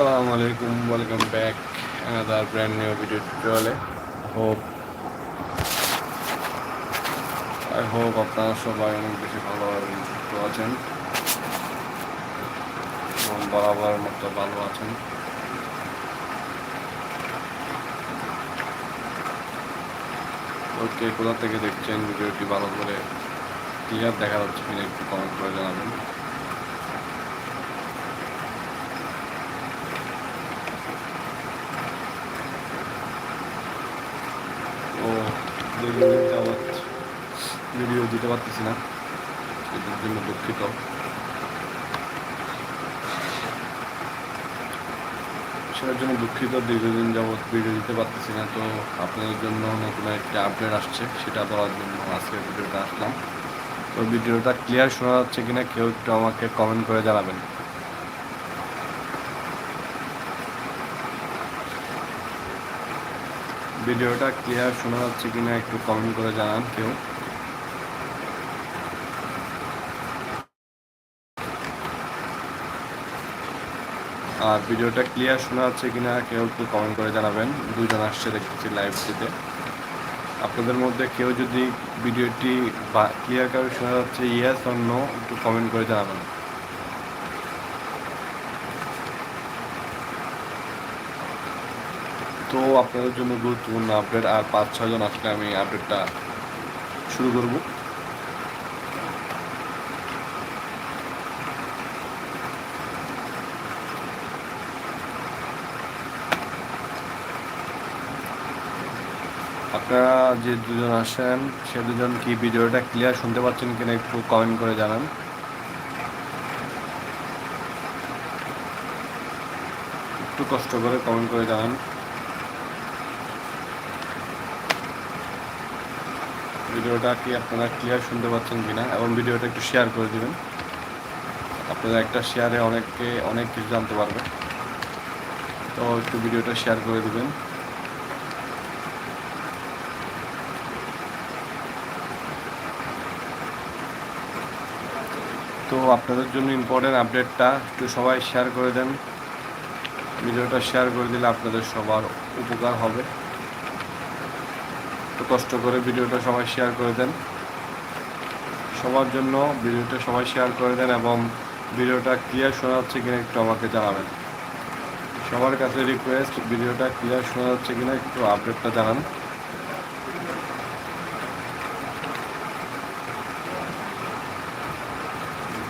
আসসালামু আলাইকুম welcome back another brand new video টিউটোরিয়ালে হোপ আই হোপ আপনারা সবাই অনেক বেশি ভালো আছেন। এবং বরাবর মতো ভালো আছেন। ওকে কোথা থেকে দেখছেন? ভিডিওটি ভালো করে ক্লিয়ার দেখা যাচ্ছে কিনা, একটু কমেন্ট করে জানাবেন। ও দীর্ঘদিন যাবৎ ভিডিও দিতে পারতেছি না এটার জন্য দুঃখিত। সেটার জন্য দুঃখিত, দীর্ঘদিন যাবৎ ভিডিও দিতে পারতেছি না, তো আপনাদের জন্য নতুন একটা আপডেট আসছে, সেটা বলার জন্য আজকে ভিডিওটা আসলাম। তো ভিডিওটা ক্লিয়ার শোনা যাচ্ছে কিনা, কেউ একটু আমাকে কমেন্ট করে জানাবেন। ভিডিওটা ক্লিয়ার শোনা যাচ্ছে কিনা একটু কমেন্ট করে জানান কেউ। আর ভিডিওটা ক্লিয়ার শোনা যাচ্ছে কিনা কেউ একটু কমেন্ট করে জানাবেন। দুজন আসছে দেখতেছি লাইভটিতে আপনাদের মধ্যে কেউ যদি ভিডিওটি ক্লিয়ার করে শোনা যাচ্ছে ইয়েস নো একটু কমেন্ট করে জানাবেন। তো আপনাদের জন্য গুরুত্বপূর্ণ আপডেট আর পাঁচ ছজন আসলে আমি আপডেটটা শুরু করব। আপনারা যে দুজন আসেন, সে দুজন কি ভিডিওটা ক্লিয়ার শুনতে পাচ্ছেন কিনা একটু কমেন্ট করে জানান। একটু কষ্ট করে কমেন্ট করে জানান। ভিডিওটা কি আপনারা ক্লিয়ার শুনতে পাচ্ছেন কিনা, এবং ভিডিওটা একটু শেয়ার করে দিবেন। আপনারা একটা শেয়ারে অনেককে অনেক কিছু জানতে পারবে তো একটু ভিডিওটা শেয়ার করে দিবেন। তো আপনাদের জন্য ইম্পর্টেন্ট আপডেটটা একটু সবাই শেয়ার করে দেন। ভিডিওটা শেয়ার করে দিলে আপনাদের সবার উপকার হবে। কষ্ট করে ভিডিওটা সবাই শেয়ার করে দেন। সবার জন্য ভিডিওটা সবাই শেয়ার করে দেন এবং ভিডিওটা ক্লিয়ার শোনা যাচ্ছে কিনা একটু আমাকে জানাবেন। সবার কাছে রিকোয়েস্ট ভিডিওটা ক্লিয়ার শোনা যাচ্ছে কিনা একটু আপডেটটা জানান।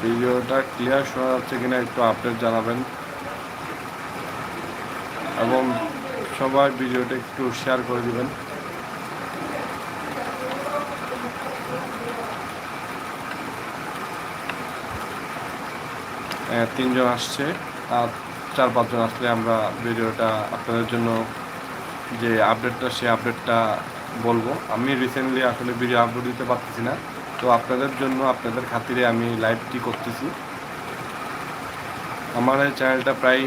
ভিডিওটা ক্লিয়ার শোনা যাচ্ছে কিনা একটু আপডেট জানাবেন। এবং সবাই ভিডিওটা একটু শেয়ার করে দিবেন। তিনজন আসছে। আর চার পাঁচজন আসলে আমরা ভিডিওটা আপনাদের জন্য যে আপডেটটা সে আপডেটটা বলব। আমি রিসেন্টলি আসলে ভিডিও আপলোড দিতে পারতেছি না। তো আপনাদের জন্য, আপনাদের খাতিরে আমি লাইভটি করতেছি। আমার এই চ্যানেলটা প্রায়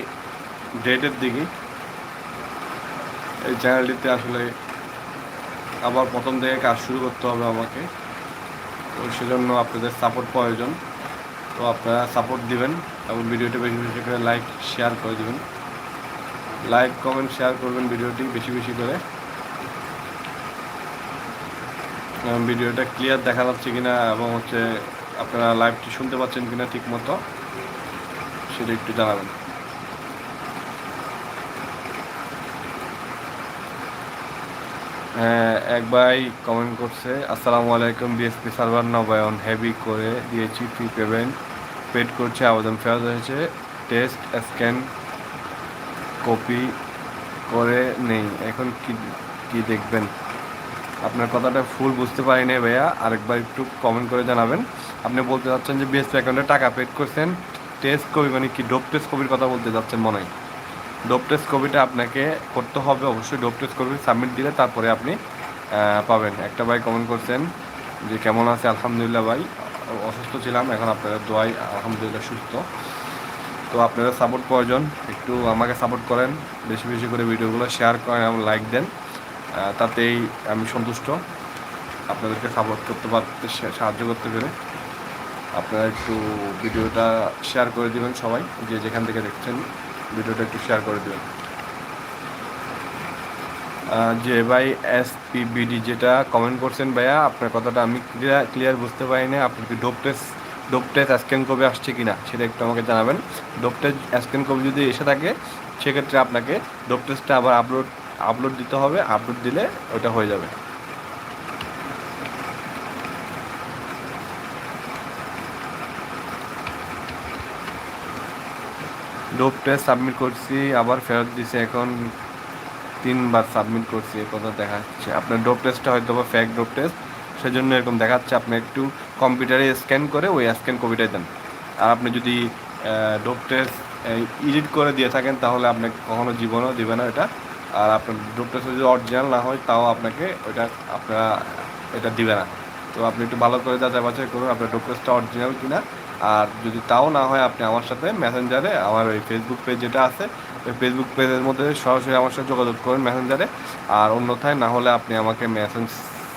ডেটের দিকে। এই চ্যানেলটিতে আসলে আবার প্রথম থেকে কাজ শুরু করতে হবে আমাকে। তো সেজন্য আপনাদের সাপোর্ট প্রয়োজন। তো আপনারা সাপোর্ট দিবেন। এবং ভিডিওটি বেশি বেশি করে লাইক শেয়ার করে দিবেন। লাইক কমেন্ট শেয়ার করবেন ভিডিওটি বেশি বেশি করে। ভিডিওটা ক্লিয়ার দেখা যাচ্ছে কিনা এবং হচ্ছে আপনারা লাইভটি শুনতে পাচ্ছেন কিনা ঠিক মতো সেটা একটু জানাবেন। হ্যাঁ এক ভাই কমেন্ট করছে, আসসালামু আলাইকুম, বিএসপি সার্ভার নবায়ন হেভি করে দিয়েছি ফ্রি পেমেন্ট পেড করছে, আবেদন ফেরত হয়েছে। টেস্ট, স্ক্যান, কপি করে নেই। এখন কি কি দেখবেন? আপনার কথাটা ফুল বুঝতে পারি নাই ভাইয়া। আরেকবার একটু কমেন্ট করে জানাবেন। আপনি বলতে চাচ্ছেন যে বিএসপি অ্যাকাউন্টে টাকা পেড করছেন। টেস্ট কপি মানে কি? ডোপ টেস্ট কপির কথা বলতে যাচ্ছেন মনে হয়। ডোপ টেস্ট কপিটা আপনাকে করতে হবে। অবশ্যই ডোপ টেস্ট কপি সাবমিট দিলে তারপরে আপনি পাবেন। একটা ভাই কমেন্ট করছেন যে, কেমন আছে? আলহামদুলিল্লাহ ভাই। অসুস্থ ছিলাম, এখন আপনাদের দোয়াই আলহামদুলিল্লাহ সুস্থ। তো আপনাদের সাপোর্ট প্রয়োজন, একটু আমাকে সাপোর্ট করেন, বেশি বেশি করে ভিডিওগুলো শেয়ার করেন এবং লাইক দেন তাতেই আমি সন্তুষ্ট। আপনাদেরকে সাপোর্ট করতে পারতে সাহায্য করতে পেরে। আপনারা একটু ভিডিওটা শেয়ার করে দিবেন সবাই, যে যেখান থেকে দেখছেন, ভিডিওটা একটু শেয়ার করে দেবেন। যে ভাই এস বিডি যেটা কমেন্ট করছেন ভাইয়া, আপনার কথাটা আমি ক্লিয়ার ক্লিয়ার বুঝতে পারি না আপনি কি dope test dope test scan কবে আসছে কি না সেটা একটু আমাকে জানাবেন। ডোপ টেস্ট স্ক্যান কবে যদি এসে থাকে, সেক্ষেত্রে আপনাকে ডোপ টেস্টটা আবার আপলোড আপলোড দিতে হবে। আপলোড দিলে ওটা হয়ে যাবে। ডোপ টেস্ট সাবমিট করছি, আবার ফেরত দিছে এখন। তিনবার সাবমিট করছি, এ কথা দেখাচ্ছে। আপনার ডোপ টেস্টটা হয়তো বা ফ্যাক ডোপ টেস্ট সেজন্য এরকম দেখাচ্ছে। আপনি একটু কম্পিউটারে স্ক্যান করে ওই স্ক্যান কপিটাই দেন। আর আপনি যদি ডোপ টেস্ট এডিট করে দিয়ে থাকেন, তাহলে আপনাকে কখনো জীবনও দিবে না এটা। আর আপনার ডোপ টেস্ট যদি অরিজিনাল না হয়, তাও আপনাকে ওইটা, আপনারা এটা দিবে না। তো আপনি একটু ভালো করে যাচাই বাছাই করুন, আপনার ডোপ টেস্টটা অরিজিনাল কিনা। আর যদি তাও না হয়, আপনি আমার সাথে মেসেঞ্জারে আমার ওই ফেসবুক পেজ যেটা আছে ফেসবুক পেজের মধ্যে সরাসরি আমার সাথে যোগাযোগ করুন মেসেঞ্জারে আর অন্যথায় না হলে আপনি আমাকে মেসেজ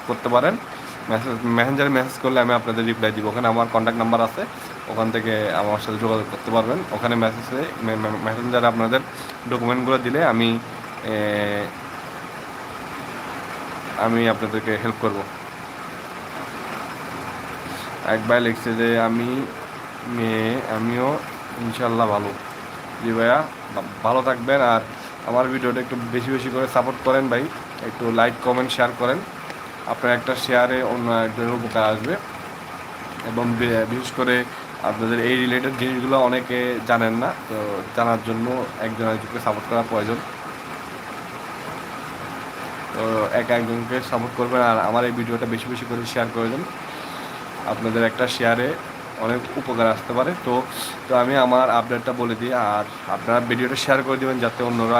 করতে পারেন। মেসেজ মেসেঞ্জারে মেসেজ করলে আমি আপনাদের রিপ্লাই দিব। ওখানে আমার কন্ট্যাক্ট নাম্বার আছে। ওখান থেকে আমার সাথে যোগাযোগ করতে পারবেন। ওখানে মেসেজে মেসেঞ্জারে আপনাদের ডকুমেন্টগুলো দিলে আমি আমি আপনাদেরকে হেল্প করব। একবার লিখছে যে আমি, মেয়ে, আমিও ইনশাল্লাহ ভালো। জি ভাইয়া, ভালো থাকবেন আর আমার ভিডিওটা একটু বেশি বেশি করে সাপোর্ট করেন ভাই। একটু লাইক কমেন্ট শেয়ার করেন। আপনার একটা শেয়ারে অন্য একজনের উপকার আসবে। এবং বিশেষ করে আপনাদের এই রিলেটেড জিনিসগুলো অনেকে জানেন না, তো জানার জন্য একজন একজনকে সাপোর্ট করা প্রয়োজন। তো এক একজনকে সাপোর্ট করবেন আর আমার এই ভিডিওটা বেশি বেশি করে শেয়ার করে দেন। আপনাদের একটা শেয়ারে অনেক উপকার আসতে পারে। তো তো আমি আমার আপডেটটা বলে দিই। আর আপনারা ভিডিওটা শেয়ার করে দেবেন যাতে অন্যরা